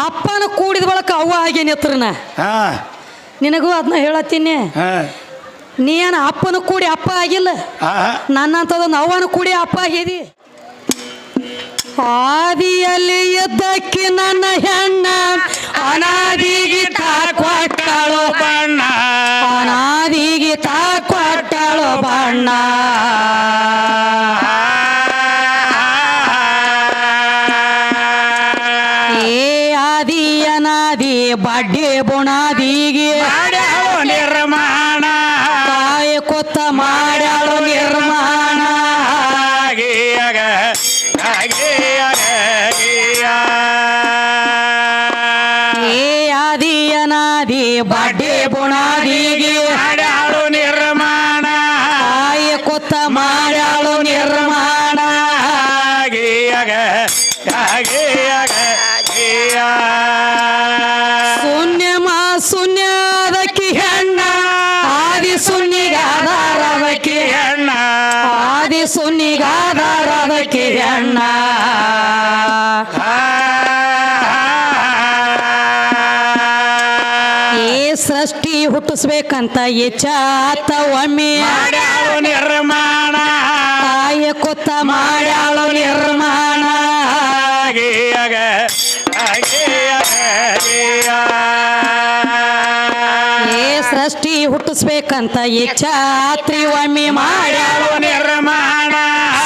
ಅಪ್ಪನ ಕೂಡಿದ ಬಳಕ ಅವ್ವ ಆಗೇನಿ ಹತ್ರನ ಹಾ. ನಿನಗೂ ಅದನ್ನ ಹೇಳತ್ತೀನಿ. ಹಾ. ನೀ ಏನ ಅಪ್ಪನ ಕೂಡಿ ಅಪ್ಪ ಆಗಿಲ್ಲ. ಹಾ. ನನ್ನಂಥದೊಂದು ಅವ್ವನ ಕೂಡಿ ಅಪ್ಪ ಆಗಿದಿ. ಆದಿಯಲ್ಲಿ ಎದ್ದಕ್ಕಿ ನನ್ನ ಹೆಣ್ಣ ಅನಾದಿಗೆ ಕೊಟ್ಟಳು ಬಣ್ಣ. ಗೀಯಗ, ಗೀಯ. ಶೂನ್ಯ ಮಾ ಶೂನ್ಯ ಅದಕ್ಕಿ ಹೆಣ್ಣ. ಆದಿ ಸುನ್ನಿಗಾದಾರ ಅದಕ್ಕಿ ಹೆಣ್ಣ. ಆದಿ ಸುನ್ನಿಗಾದಾರ ಅದಕ್ಕಿ ಹೆಣ್ಣ. ಈ ಸೃಷ್ಟಿ ಹುಟ್ಟಿಸ್ಬೇಕಂತ ಎಚ್ಚಾತ ಒಮ್ಮೆ. ನಿರ್ಮಾಣ. ತಾಯಿ ಕೊತ್ತ ಮಾಡ್ಯಾಳು ನಿರ್ಮಾಣ. ಸೃಷ್ಟಿ ಈ ಎಚ್ಚಾತ್ರಿ ಒಮ್ಮೆ ಮಾಡ್ಯಾಳು ನಿರ್ಮಾಣ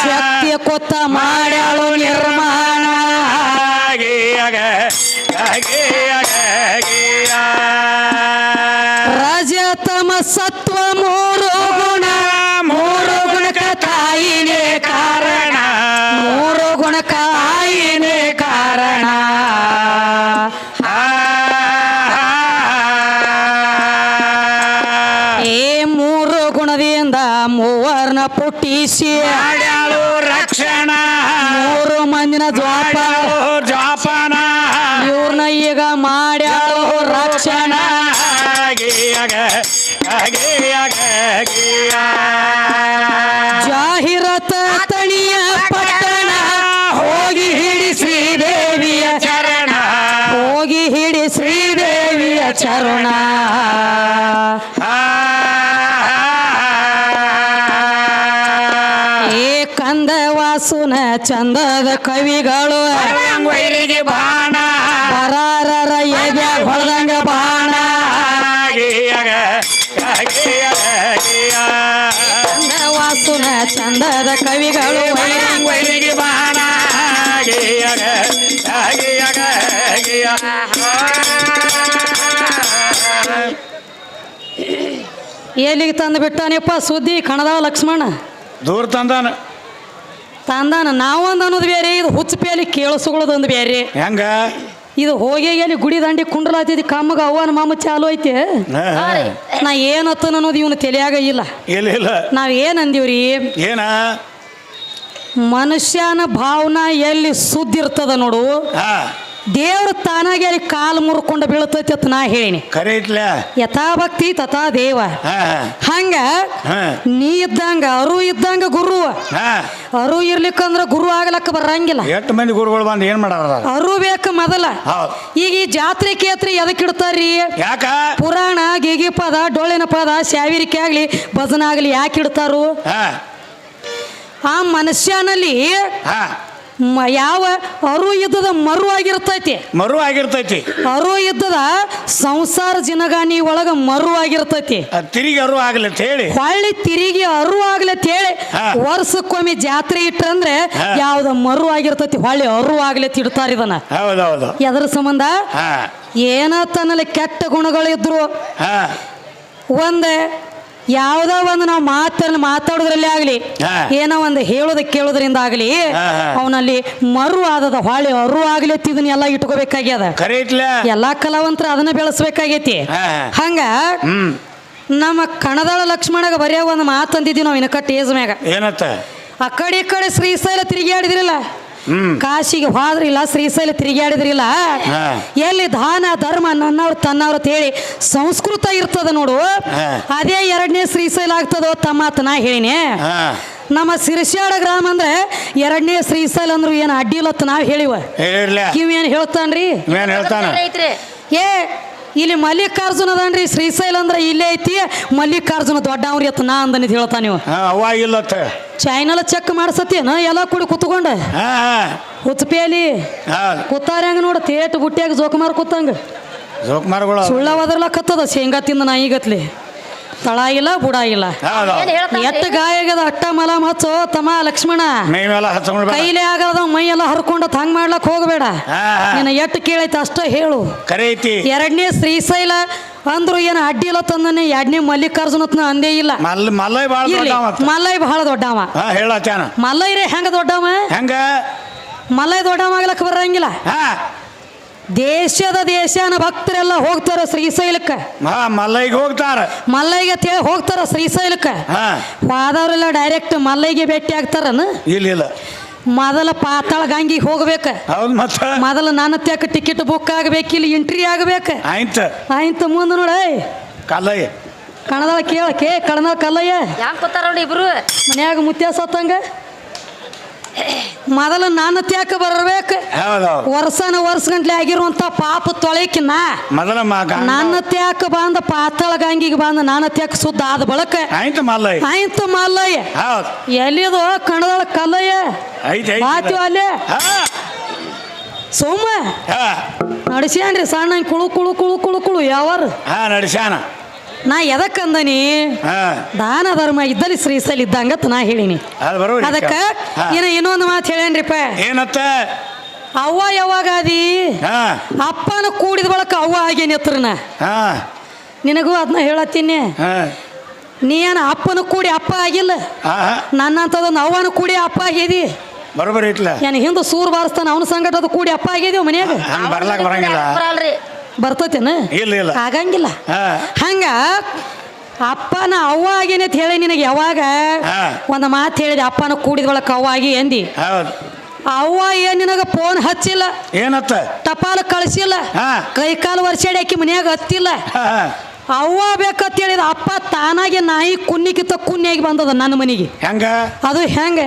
ಶಕ್ತಿ ಕೊತ್ತ ಮಾಡ್ಯಾಳು ನಿರ್ಮಾಣ. ರಜತಮ ಸತ್ವ 谢谢。ಚಂದದ ಕವಿಗಳು. ಬಾಣ. ಬರಾರರ ಎದೆ ಹೊಳದಂಗ ಬಾಣ. ವಾಸುನ ಚಂದದ ಕವಿಗಳು. ಬಾಣ. ಗೀಯಗ, ಗೀಯಗ, ಗೀಯ. ಎಲ್ಲಿಗೆ ತಂದು ಬಿಟ್ಟಾನಪ್ಪ ಸುದ್ದಿ ಕಣದಾವ ಲಕ್ಷ್ಮಣ? ದೂರ ತಂದಾನ. ತಂದಾನ ನಾವೊಂದು ಅನ್ನೋದು ಬೇರೆ ಇದು ಹುಚ್ಚಪೇಲಿ ಕೇಳಿಸ್ಕೊಳ್ಳೋದೊಂದು ಬೇರೆ. ಹೆಂಗ? ಇದು ಹೋಗಿ ಎಲ್ಲಿ ಗುಡಿ ದಂಡಿ ಕುಂಡ್ರಲಾತಿದ್ದು ಕಮ್ಮಗ ಅವ್ವನ ಮಾಮ ಚಾಲು ಐತೆ. ನಾ ಏನತ್ತನ ಅನ್ನೋದು ಇವನು ತಲೆಯಾಗ ಇಲ್ಲ. ಇಲ್ಲ ಇಲ್ಲ. ನಾವ್ ಏನ್ ಅಂದೀವ್ರಿ? ಏನ? ಮನುಷ್ಯನ ಭಾವನಾ ಎಲ್ಲಿ ಸುದ್ದಿರ್ತದ ನೋಡು. ಹಾ. ದೇವ್ರ ತಾನಾಗೆ ಅಲ್ಲಿ ಕಾಲು ಮುರ್ಕೊಂಡು ಬೀಳ್ತೈತಿ ಅಂತ ನಾ ಹೇಳಿನಿ. ಯಥಾ ಭಕ್ತಿ ತಥಾ ದೇವ. ಹಾ ಹಂಗ ಹಾ. ನೀ ಇದ್ದಂಗ ಅರು ಇದ್ದಂಗ ಗುರು ಹಾ. ಅರು ಇರ್ಲಿಕ್ಕಂದ್ರ ಗುರು ಆಗ್ಲಕ್ಕ ಬರಂಗಿಲ್ಲ. ಎಷ್ಟು ಮಂದಿ ಗುರುಗಳು ಬಂದು ಏನ್ ಮಾಡಾರ ಅರು ಬೇಕು ಮೊದಲ. ಹೌದು. ಈಗ ಈ ಜಾತ್ರೆ ಕೇತ್ರಿ ಎದಕ್ಕೆ ಇಡ್ತಾರ್ರಿ? ಯಾಕ? ಪುರಾಣ ಗಿಗಿ ಪದ ಡೊಳ್ಳಿನ ಪದ ಶಾವಿರಿಕೆ ಆಗ್ಲಿ ಭಜನ ಆಗ್ಲಿ ಯಾಕೆ ಇಡ್ತಾರು? ಹಾ. ಆ ಮನುಷ್ಯನಲ್ಲಿ ಹಾ. ಮ- ಯಾವ ಅರು ಯುದ್ಧದ ಮರು ಆಗಿರ್ತೈತಿ. ಮರು ಆಗಿರ್ತೈತಿ. ಅರು ಯುದ್ಧದ ಸಂಸಾರ ಜಿನಗಾನಿ ಒಳಗ ಮರು ಆಗಿರ್ತೈತಿ. ಅದ್ ತಿರುಗಿ ಅರು ಆಗ್ಲಿ ಅಂತ ಹೇಳಿ. ಹೊಳ್ಳಿ ತಿರುಗಿ ಅರು ಆಗ್ಲಿ ಹೇಳಿ. ವರ್ಷಕ್ಕೊಮ್ಮೆ ಜಾತ್ರೆ ಇಟ್ರಂದ್ರೆ. ಯಾವ್ದ ಮರು ಆಗಿರ್ತೈತಿ ಹೊಳ್ಳಿ ಅರು ಆಗ್ಲಿ ತಿಡ್ತಾರ ಇಡ್ತಾರ ಇದನ್ನ. ಹೌದೌದು. ಎದ್ರ ಸಂಬಂಧ? ಏನ ತನ್ನಲ್ಲಿ ಕೆಟ್ಟ ಗುಣಗಳು ಇದ್ರು. ಒಂದ್ ಯಾವ್ದೋ ಒಂದು ನಾವು ಮಾತನ್ನ ಮಾತಾಡೋದ್ರಲ್ಲಿ ಆಗಲಿ ಏನೋ ಒಂದು ಹೇಳೋದ ಕೇಳೋದ್ರಿಂದ ಆಗ್ಲಿ. ಅವನಲ್ಲಿ ಮರು ಆದದ ಹೊಳೆ ಅರು ಆಗ್ಲಿ ಅಂತ ಇದನ್ನೆಲ್ಲ ಇಟ್ಕೋಬೇಕಾಗ್ಯದ. ಎಲ್ಲಾ ಕಲಾವಂತರ ಅದನ್ನ ಬೆಳೆಸ್ಬೇಕಾಗೈತಿ. ಹಂಗ ನಮ್ಮ ಕಣದಾಳ ಲಕ್ಷ್ಮಣಗ ಬರೆಯ ಒಂದು ಮಾತಂದಿದ್ದೀವಿ ನಾವು ಇನ್ಕಟ್ ಏಜ್ ಮ್ಯಾಗ. ಏನತ್ತ? ಆ ಕಡೆ ಈ ಕಡೆ ಶ್ರೀಶೈಲ ತಿರುಗಾಡಿದ್ರಿಲ್ಲ ಹ್ಮ್ ಕಾಶಿಗೆ ಹೋದ್ರಿಲ್ಲ ಶ್ರೀಶೈಲ ತಿರುಗಾಡಿದ್ರಿಲ್ಲ. ಎಲ್ಲಿ ದಾನ ಧರ್ಮ ನನ್ನವ್ರು ತನ್ನವ್ರು ಅಂತ ಹೇಳಿ ಸಂಸ್ಕೃತ ಇರ್ತದ ನೋಡು. ಅದೇ ಎರಡನೇ ಶ್ರೀಶೈಲ ಆಗ್ತದೋ ತಮ್ಮ ನಾ ಹೇಳಿನಿ. ನಮ್ಮ ಸಿರಿಸಾಡ ಗ್ರಾಮ ಅಂದ್ರೆ ಎರಡನೇ ಶ್ರೀಶೈಲ ಅಂದ್ರು ಏನು ಅಡ್ಡಿಲತ್ತ ನಾವು ಹೇಳಿವ. ಏನ್ ಕಿವ್ ಏನು ಹೇಳ್ತಾನ್ರಿ? ಏ ಇಲ್ಲಿ ಮಲ್ಲಿಕಾರ್ಜುನ ಅದನ್ರಿ. ಶ್ರೀಶೈಲ ಅಂದ್ರೆ ಇಲ್ಲೇ ಐತಿ. ಮಲ್ಲಿಕಾರ್ಜುನ ದೊಡ್ಡವ್ರಿ ಅತ್ತ ನಾ ಅಂದನಿದ್ ಹೇಳ್ತಾನ ನೀವು ಚಾಯ್ನಲ್ಲ ಚೆಕ್ ಮಾಡ್ಸತ್ತೇನ ಎಲ್ಲ ಕೂಡಿ ಕುತ್ಕೊಂಡ. ಹುಚ್ಚಪೇಲಿ ಹೆಂಗ ನೋಡ ತೇಟ್ ಬುಟ್ಟಿಯಾಗ ಜೋಕುಮಾರ್ ಕೂತಂಗ. ಜೋಕುಮಾರ್ಗಳು ಸುಳ್ಳ ಕತ್ತದ ಶೇಂಗಾ ತಿಂದ ನಾಯಿಗತ್ಲಿ ತಳ ಇಲ್ಲ ಬುಡ ಇಲ್ಲ. ಏನ್? ಎತ್ತ ಗಾಯ ಆಗ್ಯದ ಅಟ್ಟ ಮಲ ಹಚ್ಚೋ ತಮ್ಮ ಲಕ್ಷ್ಮಣ. ಮೈ ಮೇಲೆ ಹಚ್ಕೊಂಡು ಕೈಲೇ ಆಗದ ಮೈ ಎಲ್ಲ ಹರ್ಕೊಂಡ ತಂಗ್ ಮಾಡ್ಲಕ್ ಹೋಗಬೇಡ. ಹಾ ಹಾ. ನಿನ್ನ ಎಟ್ಟು ಕೇಳೈತೆ ಅಷ್ಟ ಹೇಳು. ಕರೆ ಐತಿ ಎರಡನೇ ಶ್ರೀಶೈಲ ಅಂದ್ರು ಏನು ಅಡ್ಡಿ ಇಲ್ಲ ತಂದನೆ ಎರಡನೇ ಮಲ್ಲಿಕಾರ್ಜುನ ಅಂದೇ ಇಲ್ಲ. ಮಲ್ ಮಲ್ಲೈ ಭಾಳ ದೊಡ್ಡವ ಮಲ್ಲೈ ಬಹಳ ದೊಡ್ಡವ. ಹಾ ಹೇಳತ್ತಾನ ಮಲ್ಲೈರೇ ಹೆಂಗ ದೊಡ್ಡವ? ಹೆಂಗ? ಮಲ್ಲೈ ದೊಡ್ಡವ ಆಗ್ಲಕ್ ಬರಂಗಿಲ್ಲ. ಹಾ. ದೇಶದ ದೇಶನ ಭಕ್ತರೆಲ್ಲ ಹೋಗ್ತಾರ ಶ್ರೀಶೈಲಕ್ಕೆ ಹಾ ಮಲ್ಲೈಗೆ ಹೋಗ್ತಾರ. ಮಲ್ಲೈಗೆ ತೇಳಿ ಹೋಗ್ತಾರ ಶ್ರೀಶೈಲಕ್ಕೆ ಹಾ. ಹೋದವರೆಲ್ಲ ಡೈರೆಕ್ಟ್ ಮಲ್ಲೈಗೆ ಭೇಟಿ ಆಗ್ತಾರನ? ಇಲ್ಲ ಇಲ್ಲ. ಮೊದಲ ಪಾತಾಳ ಗಂಗಿಗೆ ಹೋಗ್ಬೇಕ. ಹೌದು ಮತ್ತ? ಮೊದಲು ನಾನು ತ್ಯಾಕ ಟಿಕೆಟ್ ಬುಕ್ ಆಗ್ಬೇಕು ಇಲ್ಲಿ ಎಂಟ್ರಿ ಆಗ್ಬೇಕು. ಆಯ್ತು. ಆಯ್ತು ಮುಂದೆ ನೋಡ ಕಲ್ಲೈ ಕಣದಾಳ ಕೇಳ ಕೇ ಕಣದಾಳ ಕಲ್ಲಯ್ಯ. ಯಾಕೆ ಕೂತಾರ ನೋಡಿ ಇಬ್ರು? ಮನ್ಯಾಗ ಮುತ್ಯ ಸತ್ತಂಗ ಮೊದಲು ನನ್ನ ತ್ಯಾಕ ಬರಬೇಕು. ವರ್ಷನ ವರ್ಷ ಗಂಟ್ಲೆ ಆಗಿರುವಂತ ಪಾಪ ತೊಳಕಿನ ಮೊದಲ ಮ ನನ್ನ ತ್ಯಾಕ ಬಂದ ಪಾತಾಳ ಗಂಗಿಗೆ ಬಂದ ನನ್ನ ತ್ಯಾಕ ಸುದ್ದ ಆದ ಬಳಕ ಆಯ್ತು ಮಲ್ಲೈ ಆಯ್ತು ಮಲ್ಲಯ್ಯ. ಹೌದು. ಎಲ್ಲಿದು ಕಣದಳ ಕಲ್ಲಯ್ಯ. ಆಯ್ತು ಐತಿ ಅಲ್ಲೇ. ಸೋಮ. ನಡೆಸ್ಯಾನ್ರಿ ಸಣ್ಣ ಕುಳು ಕುಳು ಕುಳು ಕುಳು ಕುಳು ಯಾವಾರ? ಹಾ ನಡಿಸ್ಯಾನ. ನಾ ಎದಕ್ಕಂದನಿ ಹಾ. ದಾನ ಧರ್ಮ ಇದ್ದಲ್ಲಿ ಶ್ರೀಸಲ್ ಇದ್ದಂಗತ್ ನಾ ಹೇಳಿನಿ. ಅದಕ್ಕ ಏನ ಇನ್ನೊಂದು ಮಾತು ಹೇಳೇನ್ರಿಪ್ಪ? ಏನತ್ತ? ಅವ್ವ ಯಾವಾಗ ಅದಿ ಅಪ್ಪನ ಕೂಡಿದ ಬಳಕ ಅವ್ವ ಆಗೇನಿ ಹತ್ರನ ಹಾ. ನಿನಗೂ ಅದನ್ನ ಹೇಳತ್ತೀನಿ. ಹಾ. ನೀ ಏನ ಅಪ್ಪನ ಕೂಡಿ ಅಪ್ಪ ಆಗಿಲ್ಲ? ನನ್ನಂಥದ್ದೊಂದು ಅವ್ವನ ಕೂಡಿ ಅಪ್ಪ ಆಗಿದಿ? ಬರೋಬರ್ ಇಟ್ಲ ಏನ್ ಹಿಂದೆ ಸೂರ್ ಬಾರಿಸ್ತಾನ ಅವನ ಸಂಗಟದ ಅದು ಕೂಡಿ ಅಪ್ಪ ಆಗಿದೀವ ಮನ್ಯಾಗ? ಬರ್ತತೇನ? ಇಲ್ಲ ಇಲ್ಲ. ಆಗಂಗಿಲ್ಲ. ಹಂಗ ಅಪ್ಪನ ಅವ್ವ ಆಗೇನೆ ಅಂತ ಹೇಳಿ ನಿನಗೆ ಯಾವಾಗ. ಒಂದು ಮಾತು ಹೇಳಿದೆ ಅಪ್ಪನ ಕೂಡಿದ ಅವ್ವ ಆಗಿ ಎಂದಿ ಹೌದು. ಅವ್ವ ಏನ್ ನಿನಗ ಫೋನ್ ಹಚ್ಚಿಲ್ಲ? ಏನತ್ತ? ಟಪಾಲ ಕಳಿಸಿಲ್ಲ. ಕೈ ಕಾಲು ವರ್ಷಾಡಿ ಆಕಿ ಮನ್ಯಾಗ ಹತ್ತಿಲ್ಲ. ಅವ್ವ ಬೇಕಂತ ಹೇಳಿದ ಅಪ್ಪ ತಾನಾಗೆ ನಾಯಿ ಕುನ್ನಿಕಿತ ಕುನ್ನಿಯಾಗಿ ಬಂದದ ನನ್ನ ಮನೆಗೆ. ಹೆಂಗ? ಅದು ಹೆಂಗ?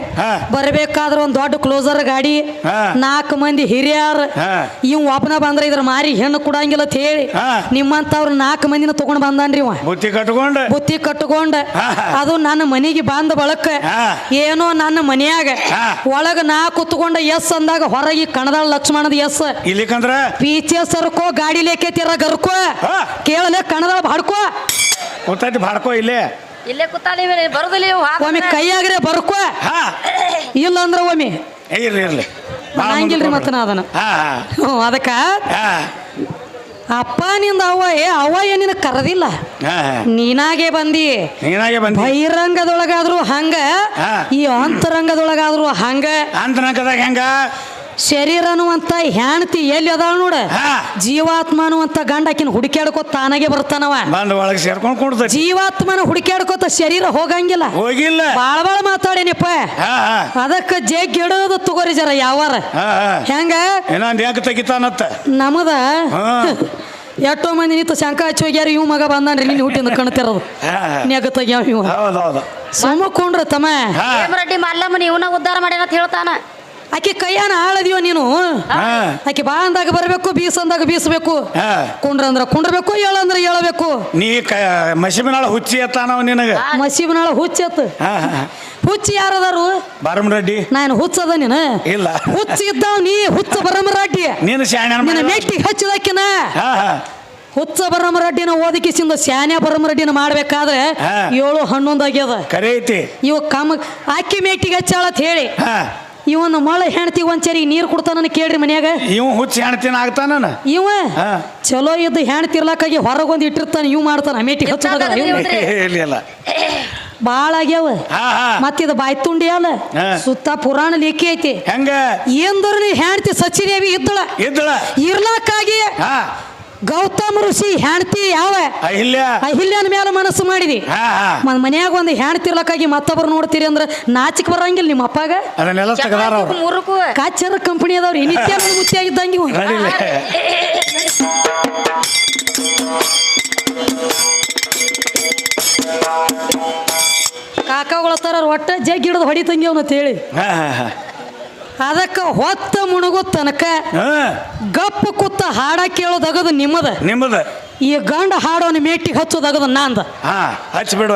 ಬರಬೇಕಾದ್ರೆ ಒಂದು ದೊಡ್ಡ ಕ್ಲೋಸರ್ ಗಾಡಿ ನಾಲ್ಕು ಮಂದಿ ಹಿರಿಯರ್. ಇವ್ ಒಬ್ಬನ ಬಂದ್ರ ಇದ್ರ ಮಾರಿ ಹೆಣ್ಣು ಕೊಡಂಗಿಲ್ಲ ಅಂತ ಹೇಳಿ. ನಿಮ್ಮಂತವ್ರ ನಾಲ್ಕು ಮಂದಿನ ತಗೊಂಡ್ ಬಂದನ್ರಿ ಇವ. ಬುತ್ತಿ ಕಟ್ಟಕೊಂಡ ಬುತ್ತಿ ಕಟ್ಟಕೊಂಡ ಅದು ನನ್ನ ಮನೆಗೆ ಬಂದ ಬಳಕ ಏನೋ ನನ್ನ ಮನೆಯಾಗ. ಒಳಗ ನಾ ಕುತ್ಕೊಂಡ ಎಸ್ ಅಂದಾಗ ಹೊರಗೆ ಕಣದಾಳ ಲಕ್ಷ್ಮಣದ ಎಸ್. ಇಲ್ಲಿಕಂದ್ರ ಪೀಚೆ ಸರ್ಕೋ ಗಾಡಿ ಲೇಕೈತಿರ ಗರ್ಕೋ. ಕೇಳಲೆ ಕಣದಾಳ ಬಾಡ್ಕೋ. ಗೊತ್ತೈತಿ ಬಾಡ್ಕೋ ಇಲ್ಲೇ. ಇಲ್ಲೇ ಕೂತಾಳಿ ಬರೋದಿಲ್ಲ ಇವು ಹಾದ್ ಒಮ್ಮೆ ಮೇಲೆ. ಕೈಯಾಗ್ರೆ ಬರ್ಕೋ. ಹಾ. ಇಲ್ಲ ಅಂದ್ರೆ ಒಮ್ಮೆ. ಏ, ಇರ್ಲಿ ಇರ್ಲಿ. ಭಾಳ ಹಂಗಿಲ್ರಿ ಮತ್ತ ನಾ ಅದನ್ನ. ಹಾ ಹಾ. ಹ್ಞೂ ಅದಕ್ಕ? ಹಾ. ಅಪ್ಪ ನಿಂದ ಅವ್ವ ಏ ಅವ್ವ ಏನಿನ ಕರೆದಿಲ್ಲ. ಹಾ ಹಾ. ನೀನಾಗೆ ಬಂದಿ. ನೀನಾಗೆ ಬಂದಿ. ಬಹಿರಂಗದೊಳಗಾದ್ರು ಹಂಗ. ಹಾ. ಈ ಅಂತರಂಗದೊಳಗಾದ್ರು ಹಂಗ. ಅಂತನಕದಾಗ ಹೆಂಗ? ಶರೀರ ಅನ್ನುವಂತ ಹೆಣ್ತಿ ಎಲ್ಲಿ ಅದಾವ ನೋಡ? ಜೀವಾತ್ಮ ಅನ್ನುವಂತ ಗಂಡ ಆಕಿನ ಹುಡುಕ್ಯಾಡ್ಕೋತ ತಾನಾಗೆ ಬರ್ತಾನವ ಬಂದು ಒಳಗೆ ಸೇರ್ಕೊಂಡು ಕೊಡ್ತ ಜೀವಾತ್ಮನ ಹುಡುಕ್ಯಾಡ್ಕೋತ ಶರೀರ ಹೋಗಂಗಿಲ್ಲ. ಹೋಗಿಲ್ಲ. ಬಾಳ ಬಾಳ ಮಾತಾಡೇನಿಪ್ಪ? ಅದಕ್ಕೆ ಜಗ್ಗಿಡೋದು ತಗೋರಿ ಜರ ಯಾವಾರ. ಹೆಂಗ? ಯಾಕೆ ತೆಗಿತಾನತ್ತ? ನಮದ. ಎಷ್ಟೋ ಮಂದಿ ನಿಂತು ಶಂಕ ಹಚ್ಚಿ ಹೋಗ್ಯಾರ ಇವ್ ಮಗ ಬಂದಾನ್ರಿ ನೀನು ಹುಟ್ಟಿಂದ ಕಣ್ತಿರೋದು. ನೆಗ ತೆಗ್ಯಾವ ಸುಮ್ಮ ಸುಮ್ಮಕೊಂಡ್ರ ತಮ್ಮ ಮಲ್ಲಮ್ಮನ ಇವನ ಉದ್ಧಾರ ಮಾಡ್ಯಾನ ಅಂತ ಹೇಳ್ತಾನ. ಆಕಿ ಕೈಯಾನ ಆಳದಿಯೋ ನೀನು? ಆಕೆ ಆಕಿ ಬಾ ಅಂದಾಗ ಬರಬೇಕು ಬೀಸ್ ಅಂದಾಗ ಬೀಸಬೇಕು. ಹಾ. ಕುಂಡ್ರ ಅಂದ್ರ ಕುಂಡ್ರಬೇಕು ಅಂದ್ರೆ ಏಳಬೇಕು. ನೀ ಕ ಮಸಿಬಿನಾಳ ಹುಚ್ಚಿ ಎತ್ತಾನವ ನಿನಗ? ಮಸೀಬಿನಾಳ ಹುಚ್ಚಿ ಎತ್ತ. ಹಾ ಹುಚ್ಚಿ ಯಾರದಾರು? ಬರಮ್ ರೆಡ್ಡಿ. ನಾನು ಹುಚ್ಚದ ನೀನ. ಇಲ್ಲ. ಹುಚ್ಚಿ ಇದ್ದಾವ ನೀ ಹುಚ್ಚ ಬರಮರಾಡ್ಡಿ ನೀನು ಶಾಣ್ಯಾನ ನಿನ್ನ ಮೆಟ್ಟಿ ಮೆಟ್ಟಿಗೆ ಹಚ್ಚಿದಕ್ಕಿನ. ಹಾ ಹಾ. ಹುಚ್ಚ ಬರಮರಡ್ಡಿನ ಓದಕಿಸಿಂದ ಸ್ಯಾನ್ಯ ಬರಮರಡ್ಡಿನ ಮಾಡ್ಬೇಕಾದ್ರೆ. ಏಳು ಹನ್ನೊಂದು ಆಗ್ಯದ ಕರೆ ಐತಿ. ಇವ ಕಮ್ ಅಕ್ಕಿ ಮೇಟಿಗೆ ಹಚ್ಚಾಳತ್ ಹೇಳಿ. ಹಾ. ಇವನ ಮಳ ಹೆಣ್ತಿ ಒಂಚರಿ ನೀರು ಕೊಡ್ತಾನ ಕೇಳ್ರಿ ಮನ್ಯಾಗ. ಇವ್ ಹುಚ್ಚ ಹೆಣ್ತಿನ ಆಗ್ತಾನ ಇವ ಚಲೋ ಇದ್ದು ಹೆಣ್ತಿ ಇರ್ಲಕ್ಕಾಗಿ ಹೊರಗೊಂದು ಇಟ್ಟಿರ್ತಾನ ಇವ್ ಮಾಡ್ತಾನ ಮೇಟಿ ಹಚ್ಚಲ್ಲ ಬಾಳ ಆಗ್ಯಾವ. ಹಾ ಹಾ. ತುಂಡಿ ಬಾಯ್ತುಂಡಿ ಅಲ್ಲ. ಸುತ್ತ ಪುರಾಣ ಲೇಖಿ ಐತಿ. ಹೆಂಗ? ಎಂದ್ರ ನೀ ಹೆಣ್ತಿ ಸಚಿದೇವಿ ಇದ್ದಳ. ಇದ್ದಳ. ಇರ್ಲಾಕಾಗಿ ಹಾ. ಗೌತಮ ಋಷಿ ಹೆಣ್ತಿ ಯಾವ? ಅಹಿಲ್ಯ. ಅಹಿಲ್ಯನ ಮೇಲೆ ಮನಸ್ಸು ಮಾಡಿದಿ. ಮನ್ಯಾಗ ಒಂದು ಹೆಣ್ತಿರ್ಲಕ್ಕಾಗಿ ಮತ್ತೊಬ್ರು ನೋಡ್ತೀರಿ ಅಂದ್ರೆ ನಾಚಿಕ ಬರಂಗಿಲ್ಲ ನಿಮ್ಮ ಅಪ್ಪಾಗ. ಅದನ್ನೆಲ್ಲ ತೆಗದಾರ ಅವ್ರು. ಮೂರಕ್ಕೂ ಕಾಚರ ಕಂಪನಿ ಅದಾವ್ರಿ. ನಿತ್ಯ ಮುತ್ತಿಯಾಗಿದ್ದಂಗೆ ಇವ. ನಡಿಲೆ. ಕಾಕಾಗಳು ಒಟ್ಟ ಜಗ್ ಹಿಡಿದು ಹೊಡಿತಂಗಿ ಅವನು ಹೇಳಿ ಹಾ ಹಾ ಹಾ. ಅದಕ್ಕೆ ಹೊತ್ತ ಮುಣುಗು ತನಕ ಗಪ್ಪ ಕುತ್ತ ಹಾಡ ಕೇಳೋದಾಗದ ನಿಮ್ಮದ. ನಿಮ್ಮದ. ಈ ಗಂಡ ಹಾಡೋನ ಮೇಟಿಗೆ ಹಚ್ಚೋದಾಗದ ನಾಂದ. ಹಚ್ಬಿಡು